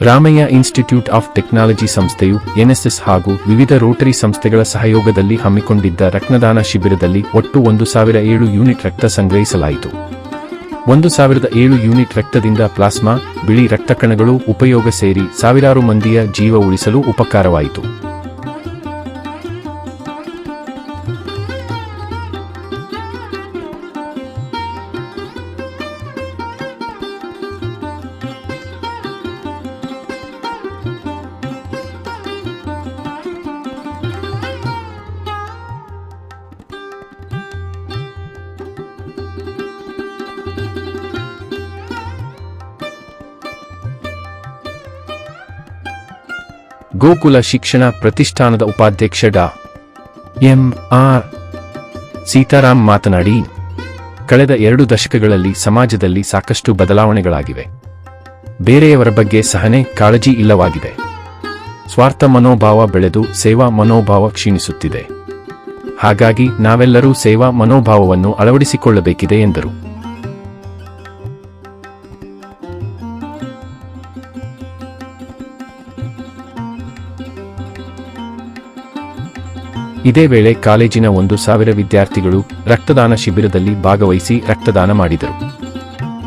Ramaiah institute of technology ಸಂಸ್ಥೆಯು NSS ಹಾಗೂ ವಿವಿಧ ರೋಟರಿ ಸಂಸ್ಥೆಗಳ ಸಹಯೋಗದಲ್ಲಿ ಹಮ್ಮಿಕೊಂಡಿದ್ದ ರಕ್ತದಾನ ಶಿಬಿರದಲ್ಲಿ ಒಟ್ಟು ಒಂದು ಸಾವಿರ ಏಳು ಯೂನಿಟ್ ರಕ್ತ ಸಂಗ್ರಹಿಸಲಾಯಿತು. ಒಂದು ಸಾವಿರದ ಏಳು ಯೂನಿಟ್ ರಕ್ತದಿಂದ ಪ್ಲಾಸ್ಮಾ, ಬಿಳಿ ರಕ್ತ ಕಣಗಳು ಉಪಯೋಗ ಸೇರಿ ಸಾವಿರಾರು ಮಂದಿಯ ಜೀವ ಉಳಿಸಲು ಉಪಕಾರವಾಯಿತು. ಗೋಕುಲ ಶಿಕ್ಷಣ ಪ್ರತಿಷ್ಠಾನದ ಉಪಾಧ್ಯಕ್ಷ ಡಾ. ಎಂ. ಆರ್. ಸೀತಾರಾಮ್ ಮಾತನಾಡಿ, ಕಳೆದ ಎರಡು ದಶಕಗಳಲ್ಲಿ ಸಮಾಜದಲ್ಲಿ ಸಾಕಷ್ಟು ಬದಲಾವಣೆಗಳಾಗಿವೆ. ಬೇರೆಯವರ ಬಗ್ಗೆ ಸಹನೆ, ಕಾಳಜಿ ಇಲ್ಲವಾಗಿದೆ. ಸ್ವಾರ್ಥ ಮನೋಭಾವ ಬೆಳೆದು ಸೇವಾ ಮನೋಭಾವ ಕ್ಷೀಣಿಸುತ್ತಿದೆ. ಹಾಗಾಗಿ ನಾವೆಲ್ಲರೂ ಸೇವಾ ಮನೋಭಾವವನ್ನು ಅಳವಡಿಸಿಕೊಳ್ಳಬೇಕಿದೆ ಎಂದರು. ಇದೇ ವೇಳೆ ಕಾಲೇಜಿನ ಒಂದು ಸಾವಿರ ವಿದ್ಯಾರ್ಥಿಗಳು ರಕ್ತದಾನ ಶಿಬಿರದಲ್ಲಿ ಭಾಗವಹಿಸಿ ರಕ್ತದಾನ ಮಾಡಿದರು.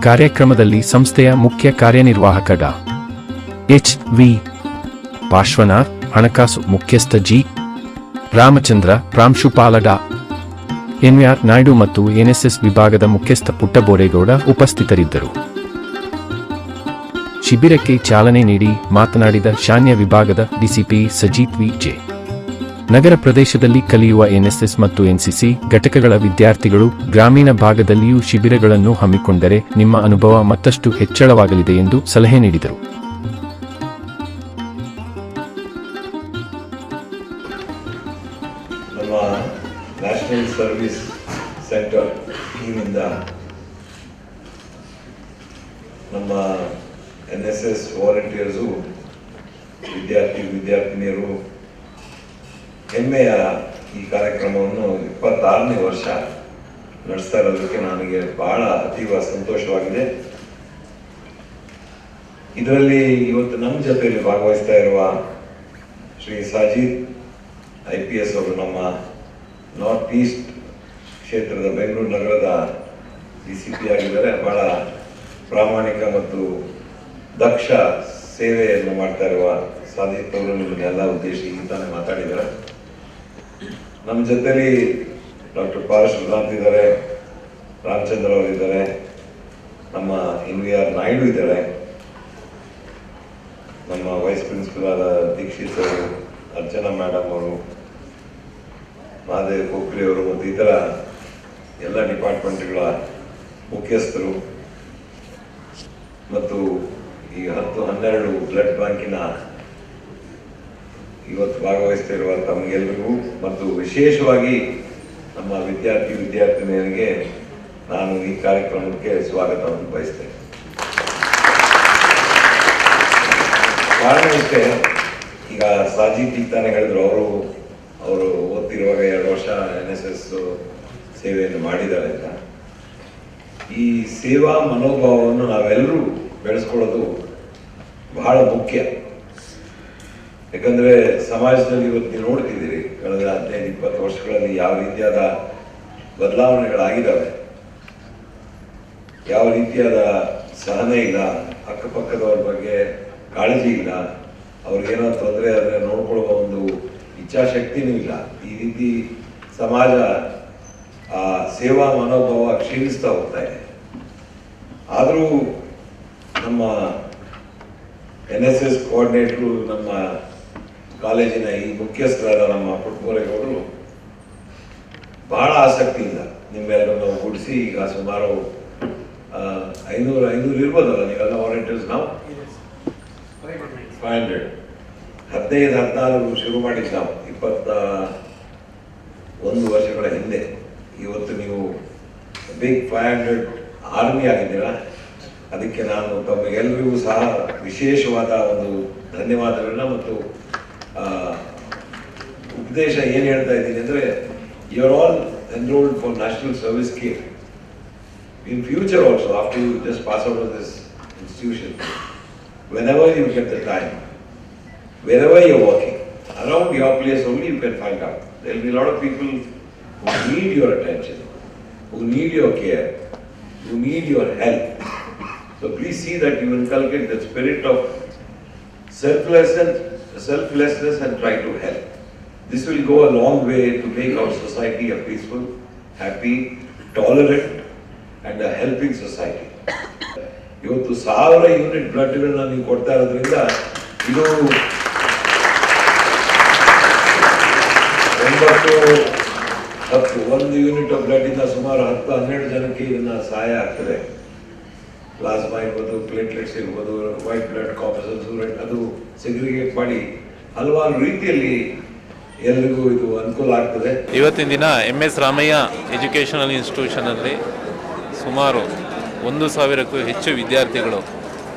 ಕಾರ್ಯಕ್ರಮದಲ್ಲಿ ಸಂಸ್ಥೆಯ ಮುಖ್ಯ ಕಾರ್ಯನಿರ್ವಾಹಕ ಡಾ. ಎಚ್ ವಿ ಪಾರ್ಶ್ವನಾಥ್, ಹಣಕಾಸು ಮುಖ್ಯಸ್ಥ ಜಿ. ರಾಮಚಂದ್ರ, ಪ್ರಾಂಶುಪಾಲ ಡಾ. ಎನ್ಆರ್ ನಾಯ್ಡು ಮತ್ತು ಎನ್ಎಸ್ಎಸ್ ವಿಭಾಗದ ಮುಖ್ಯಸ್ಥ ಪುಟ್ಟಬೋರೇಗೌಡ ಉಪಸ್ಥಿತರಿದ್ದರು. ಶಿಬಿರಕ್ಕೆ ಚಾಲನೆ ನೀಡಿ ಮಾತನಾಡಿದ ಶಾನ್ಯ ವಿಭಾಗದ ಡಿಸಿಪಿ ಸಜೀತ್ ವಿ. ಜೆ. ನಗರ ಪ್ರದೇಶದಲ್ಲಿ ಕಲಿಯುವ ಎನ್ಎಸ್ಎಸ್ ಮತ್ತು ಎನ್ಸಿಸಿ ಘಟಕಗಳ ವಿದ್ಯಾರ್ಥಿಗಳು ಗ್ರಾಮೀಣ ಭಾಗದಲ್ಲಿಯೂ ಶಿಬಿರಗಳನ್ನು ಹಮ್ಮಿಕೊಂಡರೆ ನಿಮ್ಮ ಅನುಭವ ಮತ್ತಷ್ಟು ಹೆಚ್ಚಳವಾಗಲಿದೆ ಎಂದು ಸಲಹೆ ನೀಡಿದರು. ನಮ್ಮ ಎನ್ ಎಸ್ ವಿದ್ಯಾರ್ಥಿ, ವಿದ್ಯಾರ್ಥಿನಿಯರು ಹೆಮ್ಮೆಯ ಈ ಕಾರ್ಯಕ್ರಮವನ್ನು ಇಪ್ಪತ್ತಾರನೇ ವರ್ಷ ನಡೆಸ್ತಾ ಇರೋದಕ್ಕೆ ನನಗೆ ಬಹಳ ಅತೀವ ಸಂತೋಷವಾಗಿದೆ. ಇದರಲ್ಲಿ ಇವತ್ತು ನಮ್ಮ ಜೊತೆಯಲ್ಲಿ ಭಾಗವಹಿಸ್ತಾ ಇರುವ Shri Sajid I P S ಅವರು ನಮ್ಮ ನಾರ್ತ್ ಈಸ್ಟ್ ಕ್ಷೇತ್ರದ ಬೆಂಗಳೂರು ನಗರದ ಡಿ ಸಿ ಪಿ ಆಗಿದ್ದಾರೆ. ಬಹಳ ಪ್ರಾಮಾಣಿಕ ಮತ್ತು ದಕ್ಷ ಸೇವೆಯನ್ನು ಮಾಡ್ತಾ ಇರುವ ಸಾಜಿತ್ ಅವರು ನಿಮಗೆಲ್ಲ ಉದ್ದೇಶಿಸಿ ತಾನೇ ಮಾತಾಡಿದ್ದಾರೆ. ನಮ್ಮ ಜೊತೆಲಿ ಡಾಕ್ಟರ್ ಶ್ರೀಕಾಂತ್ ಇದ್ದಾರೆ ರಾಮಚಂದ್ರ ಅವರಿದ್ದಾರೆ ನಮ್ಮ ಎನ್ ವಿ ಆರ್ ನಾಯ್ಡು ಇದ್ದಾರೆ ನಮ್ಮ ವೈಸ್ ಪ್ರಿನ್ಸಿಪಲ್ ಆದ ದೀಕ್ಷಿತ್ ಅವರು ಅರ್ಚನಾ ಮೇಡಮ್ ಅವರು, ಮಹಾದೇವ್ ಕೋಕ್ರಿ ಅವರು ಮತ್ತು ಇತರ ಎಲ್ಲ ಡಿಪಾರ್ಟ್ಮೆಂಟ್ಗಳ ಮುಖ್ಯಸ್ಥರು. ಮತ್ತು ಈ ಹತ್ತು ಹನ್ನೆರಡು ಬ್ಲಡ್ ಬ್ಯಾಂಕಿನ ಇವತ್ತು ಭಾಗವಹಿಸ್ತಿರುವ ತಮಗೆಲ್ಲರಿಗೂ ಮತ್ತು ವಿಶೇಷವಾಗಿ ನಮ್ಮ ವಿದ್ಯಾರ್ಥಿ ವಿದ್ಯಾರ್ಥಿನಿಯರಿಗೆ ನಾನು ಈ ಕಾರ್ಯಕ್ರಮಕ್ಕೆ ಸ್ವಾಗತವನ್ನು ಬಯಸ್ತೇನೆ. ಕಾರಣ ಇಷ್ಟೇ, ಈಗ ಸಾಜಿ ಚಿಂತಾನೆ ತಾನೇ ಹೇಳಿದ್ರು, ಅವರು ಅವರು ಓದ್ತಿರುವಾಗ ಎರಡು ವರ್ಷ ಎನ್ ಎಸ್ ಎಸ್ ಸೇವೆಯನ್ನು ಮಾಡಿದ್ದಾರೆ ಅಂತ. ಈ ಸೇವಾ ಮನೋಭಾವವನ್ನು ನಾವೆಲ್ಲರೂ ಬೆಳೆಸ್ಕೊಳ್ಳೋದು ಬಹಳ ಮುಖ್ಯ. ಯಾಕಂದ್ರೆ ಸಮಾಜದಲ್ಲಿ ಇವತ್ತು ನೀವು ನೋಡ್ತಿದ್ದೀರಿ, ಕಳೆದ ಹದಿನೈದು, ಇಪ್ಪತ್ತು ವರ್ಷಗಳಲ್ಲಿ ಯಾವ ರೀತಿಯಾದ ಬದಲಾವಣೆಗಳಾಗಿದ್ದಾವೆ? ಯಾವ ರೀತಿಯಾದ ಸಹನೆ ಇಲ್ಲ, ಅಕ್ಕಪಕ್ಕದವ್ರ ಬಗ್ಗೆ ಕಾಳಜಿ ಇಲ್ಲ, ಅವ್ರಿಗೇನೋ ತೊಂದರೆ ಆದರೆ ನೋಡ್ಕೊಳ್ಳುವ ಒಂದು ಇಚ್ಛಾಶಕ್ತಿನೂ ಇಲ್ಲ. ಈ ರೀತಿ ಸಮಾಜ, ಆ ಸೇವಾ ಮನೋಭಾವ ಕ್ಷೀಣಿಸ್ತಾ ಹೋಗ್ತಾ ಇದೆ. ಆದರೂ ನಮ್ಮ ಎನ್ ಎಸ್ ಎಸ್ ಕೋಆರ್ಡಿನೇಟ್ರು ನಮ್ಮ ಕಾಲೇಜಿನ ಈ ಮುಖ್ಯಸ್ಥರಾದ ನಮ್ಮ ಪುಟ್ಬೋರೇಗೌಡರು ಬಹಳ ಆಸಕ್ತಿಯಿಂದ ನಿಮ್ಮೆಲ್ಲರನ್ನು ಒಗ್ಗೂಡಿಸಿ ಈಗ ಸುಮಾರು ಐನೂರು ಐನೂರು ಇರ್ಬೋದಲ್ಲ ನೀವೆಲ್ಲ ವಾಲಂಟಿಯರ್ಸ್ ನಾವು? ಫೈವ್ ಹಂಡ್ರೆಡ್ ಹದಿನೈದು, ಹದಿನಾರು ಶುರು ಮಾಡಿದ್ದು ನಾವು. ಇಪ್ಪತ್ತ ಒಂದು ವರ್ಷಗಳ ಹಿಂದೆ. ಇವತ್ತು ನೀವು ಬಿಗ್ ಫೈವ್ ಹಂಡ್ರೆಡ್ ಆರ್ಮಿ ಆಗಿದ್ದೀರಾ? ಅದಕ್ಕೆ ನಾನು ತಮಗೆಲ್ಲರಿಗೂ ಸಹ ವಿಶೇಷವಾದ ಒಂದು ಧನ್ಯವಾದಗಳನ್ನ ಮತ್ತು ಉಪದೇಶ ಏನು ಹೇಳ್ತಾ ಇದ್ದೀನಿ ಅಂದರೆ you are all enrolled for national service scheme in future also, after you just pass out of this institution, whenever you get the time, wherever you're working, around your place only you can find out. There will be a lot of people who need your attention, who need your care, who need your help. So please see that you inculcate the spirit of selflessness, selflessness and try to help. This will go a long way to make our society a peaceful, happy, tolerant and a helping society. ಇವತ್ತು ಸಾವಿರ unit ಬ್ಲಡ್ಗಳನ್ನ ನೀವು ಕೊಡ್ತಾ ಇರೋದ್ರಿಂದ ಇದು ಒಂಬತ್ತು ಹತ್ತು ಒಂದು unit of blood ಇಂದ ಸುಮಾರು ಹತ್ತು ಹನ್ನೆರಡು ಜನಕ್ಕೆ ಇದನ್ನ ಸಹಾಯ ಆಗ್ತದೆ ಪ್ಲಾಸ್ಮಾ ಇರ್ಬೋದು ಪ್ಲೇಟ್ಲೆಟ್ಸ್ ಇರ್ಬೋದು ವೈಟ್ ಬ್ಲಡ್ ಕಾಪಸಲ್ಸ್ ಅದು ಸೆಗ್ರಿಗೇಟ್ ಮಾಡಿ ಹಲವಾರು ರೀತಿಯಲ್ಲಿ ಎಲ್ರಿಗೂ ಇದು ಅನುಕೂಲ ಆಗ್ತದೆ. ಇವತ್ತಿನ ದಿನ ಎಂ ಎಸ್ ರಾಮಯ್ಯ ಎಜುಕೇಷನಲ್ ಇನ್ಸ್ಟಿಟ್ಯೂಷನಲ್ಲಿ ಸುಮಾರು ಒಂದು ಸಾವಿರಕ್ಕೂ ಹೆಚ್ಚು ವಿದ್ಯಾರ್ಥಿಗಳು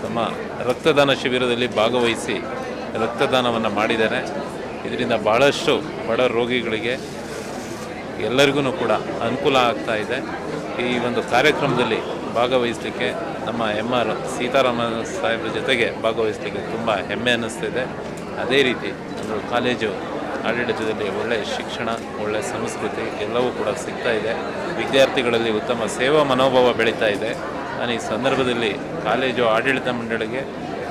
ತಮ್ಮ ರಕ್ತದಾನ ಶಿಬಿರದಲ್ಲಿ ಭಾಗವಹಿಸಿ ರಕ್ತದಾನವನ್ನು ಮಾಡಿದ್ದಾರೆ. ಇದರಿಂದ ಬಹಳಷ್ಟು ಬಡ ರೋಗಿಗಳಿಗೆ ಎಲ್ಲರಿಗೂ ಕೂಡ ಅನುಕೂಲ ಆಗ್ತಾ ಇದೆ. ಈ ಒಂದು ಕಾರ್ಯಕ್ರಮದಲ್ಲಿ ಭಾಗವಹಿಸಲಿಕ್ಕೆ ನಮ್ಮ ಎಂ ಆರ್ ಸೀತಾರಾಮನ್ ಸಾಹೇಬ್ರ ಜೊತೆಗೆ ಭಾಗವಹಿಸಲಿಕ್ಕೆ ತುಂಬ ಹೆಮ್ಮೆ ಅನ್ನಿಸ್ತಿದೆ. ಅದೇ ರೀತಿ ಒಂದು ಕಾಲೇಜು ಆಡಳಿತದಲ್ಲಿ ಒಳ್ಳೆಯ ಶಿಕ್ಷಣ ಒಳ್ಳೆಯ ಸಂಸ್ಕೃತಿ ಎಲ್ಲವೂ ಕೂಡ ಸಿಗ್ತಾ ಇದೆ. ವಿದ್ಯಾರ್ಥಿಗಳಲ್ಲಿ ಉತ್ತಮ ಸೇವಾ ಮನೋಭಾವ ಬೆಳೀತಾ ಇದೆ. ನಾನು ಈ ಸಂದರ್ಭದಲ್ಲಿ ಕಾಲೇಜು ಆಡಳಿತ ಮಂಡಳಿಗೆ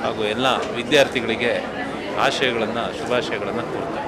ಹಾಗೂ ಎಲ್ಲ ವಿದ್ಯಾರ್ಥಿಗಳಿಗೆ ಆಶಯಗಳನ್ನು, ಶುಭಾಶಯಗಳನ್ನು ಕೋರ್ತೇನೆ